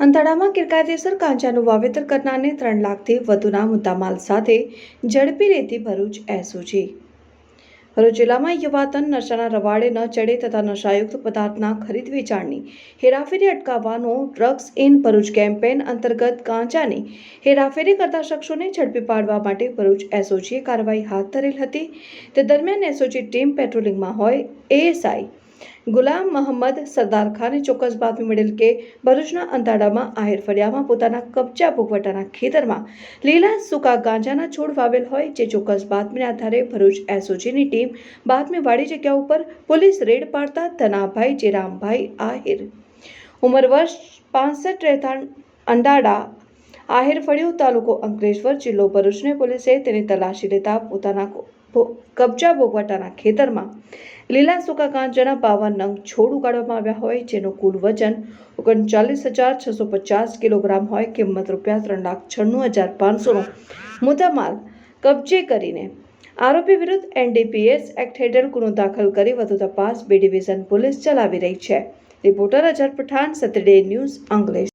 અંતડામાં કિરકાયદેસર કાંચાનું વાવેતર કરનારને ત્રણ લાખથી વધુના મુદ્દામાલ સાથે ઝડપી લેતી ભરૂચ એસઓજી. ભરૂચ જિલ્લામાં યુવાધન નશાના રવાડે ન ચડે તથા નશાયુક્ત પદાર્થના ખરીદ વેચાણની હેરાફેરી અટકાવવાનો ડ્રગ્સ ઇન ભરૂચ કેમ્પેન અંતર્ગત કાંચાની હેરાફેરી કરતા શખ્સોને ઝડપી પાડવા માટે ભરૂચ એસઓજીએ કાર્યવાહી હાથ ધરેલ હતી. તે દરમિયાન એસઓજી ટીમ પેટ્રોલિંગમાં હોય, એએસઆઈ ગુલામ મહંમદ સરદાર ખાને ચોક્કસ બાતમી મળેલ કે ભરૂચના અંધાડામાં આહિર ફળિયામાં પોતાના કબજા ભોગવટાના ખેતરમાં લીલા સૂકા ગાંજાના છોડ વાવેલ હોય જે ચોક્કસ બાતમીના આધારે ભરૂચ એસઓજીની ટીમ બાતમીવાળી જગ્યા ઉપર પોલીસ રેડ પાડતા ધનાભાઈ જેરામભાઈ આહિર. ઉંમર વર્ષ પાસઠ રહેઠાણ અંડાડા આહિર ફળિયું તાલુકો અંકલેશ્વર જિલ્લો ભરૂચને પોલીસે તેની તલાશી લેતા પોતાના કબજા ભોગવટાના ખેતરમાં લીલા સૂકા ગાંજાના પાવન નંગ છોડ ઉગાડવામાં આવ્યા હોય, જેનું કુલ વજન ઓગણચાલીસ હજાર છસો પચાસ કિલોગ્રામ હોય, કિંમત રૂપિયા ત્રણ લાખ છન્નું હજાર પાંચસોનો મુદ્દામાલ કબજે કરીને આરોપી વિરુદ્ધ એનડીપીએસ એક્ટ હેઠળ ગુનો દાખલ કરી વધુ તપાસ, બી ડિવિઝન પોલીસ ચલાવી રહી છે. રિપોર્ટર અજર પઠાણ સતડે ન્યૂઝ અંગ્લેશ